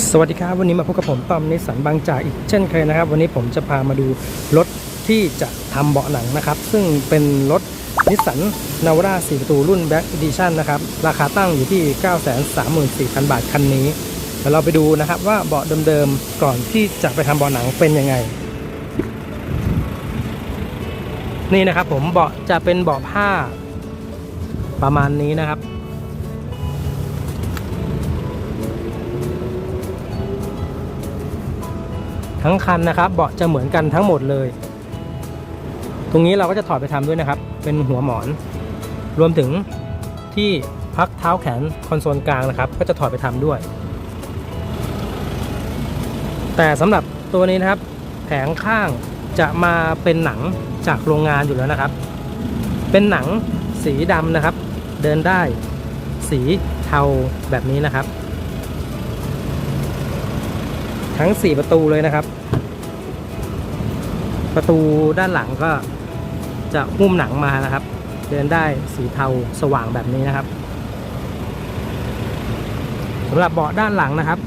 สวัสดีครับ วันนี้มาพบกับผมต้อมนิสันบางจากอีกเช่นเคยนะครับ วันนี้ผมจะพามาดูรถที่จะทำเบาะหนังนะครับ ซึ่งเป็นรถนิสสันนาวาร่า4ประตูรุ่น Black Edition นะครับ ราคาตั้งอยู่ที่ 934,000 บาทคันนี้เดี๋ยวเราไปดูนะครับว่าเบาะเดิมๆก่อนที่จะไปทำเบาะหนังเป็นยังไง นี่นะครับผมเบาะจะเป็นเบาะผ้าประมาณนี้นะครับ ทั้งคันนะครับ เบาะจะเหมือนกันทั้งหมดเลย ตรงนี้เราก็จะถอดไปทำด้วยนะครับ เป็นหัวหมอน รวมถึงที่พักเท้าแขนคอนโซลกลางนะครับ ก็จะถอดไปทำด้วย แต่สำหรับตัวนี้นะครับ แผงข้างจะมาเป็นหนังจากโรงงานอยู่แล้วนะครับ เป็นหนังสีดำนะครับ เดินได้ สีเทาแบบนี้นะครับ ทั้ง 4 ประตูเลยนะครับ ประตูด้านหลังก็จะหุ้มหนังมานะครับ เดินได้สีเทาสว่างแบบนี้นะครับสำหรับเบาะด้านหลังนะครับ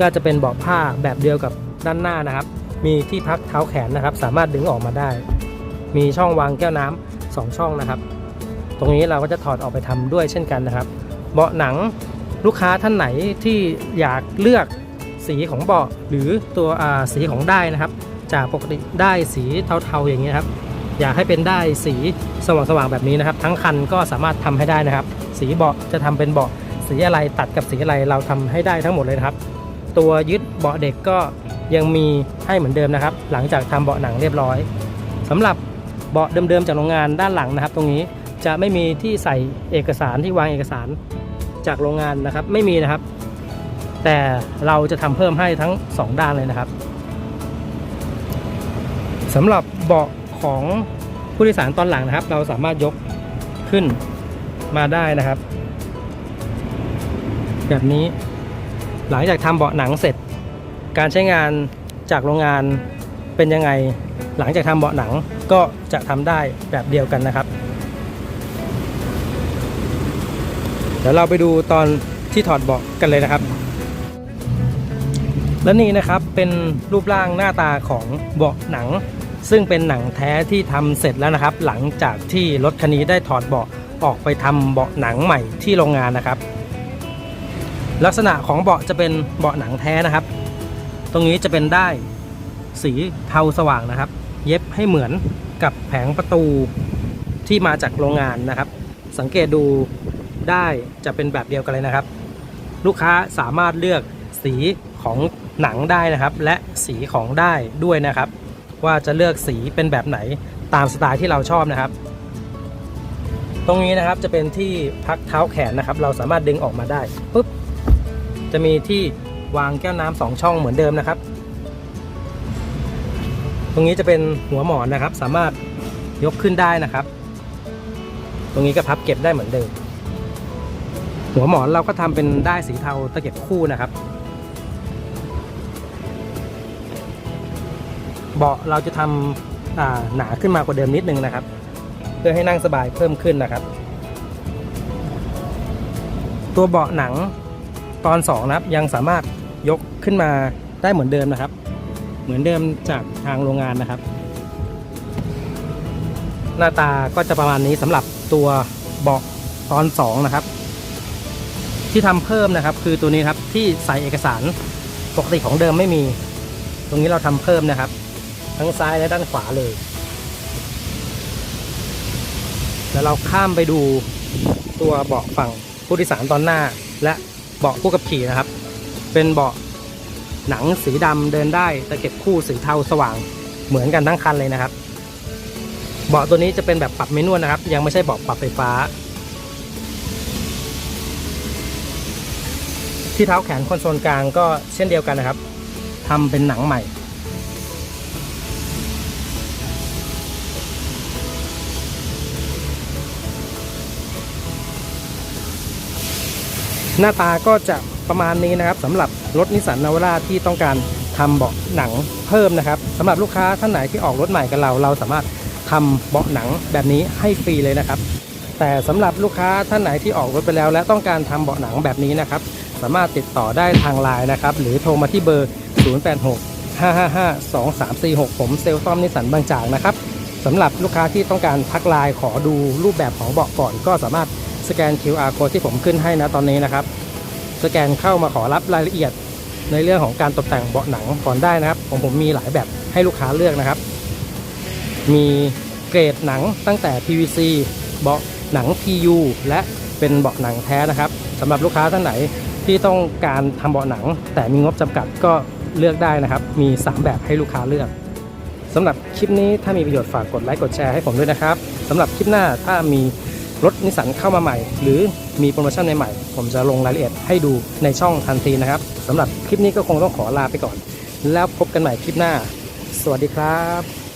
ก็จะเป็นเบาะผ้าแบบเดียวกับด้านหน้านะครับ มีที่พักเท้าแขนนะครับ สามารถดึงออกมาได้ มีช่องวางแก้วน้ำสองช่องนะครับ ตรงนี้เราก็จะถอดออกไปทำด้วยเช่นกันนะครับ เบาะหนังลูกค้าท่านไหนที่อยากเลือก สีของเบาะหรือตัวสีของได้นะครับ จากปกติได้สีเทาๆอย่างนี้ครับ อยากให้เป็นได้สีสว่างๆแบบนี้นะครับ ทั้งคันก็สามารถทำให้ได้นะครับ สีเบาะจะทำเป็นเบาะสีอะไรตัดกับสีอะไรเราทำให้ได้ทั้งหมดเลยนะครับ ตัวยึดเบาะเด็กก็ยังมีให้เหมือนเดิมนะครับ หลังจากทำเบาะหนังเรียบร้อยสำหรับเบาะเดิมๆจากโรงงานด้านหลังนะครับ ตรงนี้จะไม่มีที่ใส่เอกสารที่วางเอกสารจากโรงงานนะครับ ไม่มีนะครับ แต่เราจะทำเพิ่มให้ทั้ง 2 ด้านเลยนะครับสำหรับเบาะของผู้โดยสารตอนหลังนะครับ เราสามารถยกขึ้นมาได้นะครับ แบบนี้หลังจากทำเบาะหนังเสร็จ การใช้งานจากโรงงานเป็นยังไงหลังจากทำเบาะหนังก็จะทำได้แบบเดียวกันนะครับ เดี๋ยวเราไปดูตอนที่ถอดเบาะกันเลยนะครับ และนี่นะครับเป็นรูปร่างหน้าตาของเบาะหนัง ซึ่งเป็นหนังแท้ที่ทำเสร็จแล้วนะครับ หลังจากที่รถคันนี้ได้ถอดเบาะออกไปทำเบาะหนังใหม่ที่โรงงานนะครับ ลักษณะของเบาะจะเป็นเบาะหนังแท้นะครับ ตรงนี้จะเป็นได้สีเทาสว่างนะครับ เย็บให้เหมือนกับแผงประตูที่มาจากโรงงานนะครับ สังเกตดูได้จะเป็นแบบเดียวกันเลยนะครับ ลูกค้าสามารถเลือกสี ของหนังได้นะครับ และสีของได้ด้วยนะครับ ว่าจะเลือกสีเป็นแบบไหนตามสไตล์ที่เราชอบนะครับ ตรงนี้นะครับจะเป็นที่พักเท้าแขนนะครับ เราสามารถดึงออกมาได้ปุ๊บจะมีที่วางแก้วน้ำสองช่องเหมือนเดิมนะครับ ตรงนี้จะเป็นหัวหมอนนะครับ สามารถยกขึ้นได้นะครับ ตรงนี้ก็พับเก็บได้เหมือนเดิม หัวหมอนเราก็ทำเป็นได้สีเทาตะเก็บคู่นะครับ เบาะเราจะทำหนาขึ้นมากว่าเดิมนิดนึงนะครับ เพื่อให้นั่งสบายเพิ่มขึ้นนะครับ ตัวเบาะหนังตอน2นะครับยังสามารถยกขึ้นมาได้เหมือนเดิมนะครับ เหมือนเดิมจากทางโรงงานนะครับ หน้าตาก็จะประมาณนี้สำหรับตัวเบาะตอน2นะครับ ที่ทำเพิ่มนะครับ คือตัวนี้ครับที่ใส่เอกสารปกติของเดิมไม่มี ตรงนี้เราทำเพิ่มนะครับ ทั้งซ้ายและด้านขวาเลยแล้วเราข้ามไปดูตัวเบาะฝั่งผู้โดยสารตอนหน้า และเบาะผู้ขับขี่นะครับ เป็นเบาะหนังสีดำเดินได้ตะเก็บคู่สีเทาสว่างเหมือนกันทั้งคันเลยนะครับ เบาะตัวนี้จะเป็นแบบปรับเมนวลนะครับ ยังไม่ใช่เบาะปรับไฟฟ้า ที่เท้าแขนคอนโซลกลางก็เช่นเดียวกันนะครับทำเป็นหนังใหม่ หน้าตาก็จะประมาณนี้นะครับสำหรับรถนิสสันนาวราที่ต้องการทำเบาะหนังเพิ่มนะครับสำหรับลูกค้าท่านไหนที่ออกรถใหม่กับเรา เราสามารถทำเบาะหนังแบบนี้ให้ฟรีเลยนะครับ แต่สำหรับลูกค้าท่านไหนที่ออกรถไปแล้ว และต้องการทำเบาะหนังแบบนี้นะครับ สามารถติดต่อได้ทางไลน์นะครับ หรือโทรมาที่เบอร์ 086 555 2346 ผมเซลล์ต้อมนิสสันบางจากนะครับสำหรับลูกค้าที่ต้องการทักไลน์ขอดูรูปแบบของเบาะก่อนก็สามารถ สแกน QR code ที่ผมขึ้นให้นะตอนนี้นะครับ สแกนเข้ามาขอรับรายละเอียดในเรื่องของการตกแต่งเบาะหนังก่อนได้นะครับผมผมมีหลายแบบให้ลูกค้าเลือกนะครับ มีเกรดหนังตั้งแต่ PVC เบาะหนัง PU และเป็นเบาะหนังแท้นะครับสำหรับลูกค้าท่านไหนที่ต้องการทำเบาะหนัง แต่มีงบจำกัดก็เลือกได้นะครับ มี 3 แบบให้ลูกค้าเลือกสำหรับคลิปนี้ถ้ามีประโยชน์ฝากกดไลค์กดแชร์ให้ผมด้วยนะครับสำหรับคลิปหน้าถ้ามี รถนิสสันเข้ามาใหม่ หรือมีโปรโมชั่นใหม่ๆผมจะลงรายละเอียดให้ดูในช่องทันทีนะครับสำหรับคลิปนี้ก็คงต้องขอลาไปก่อน แล้วพบกันใหม่คลิปหน้า สวัสดีครับ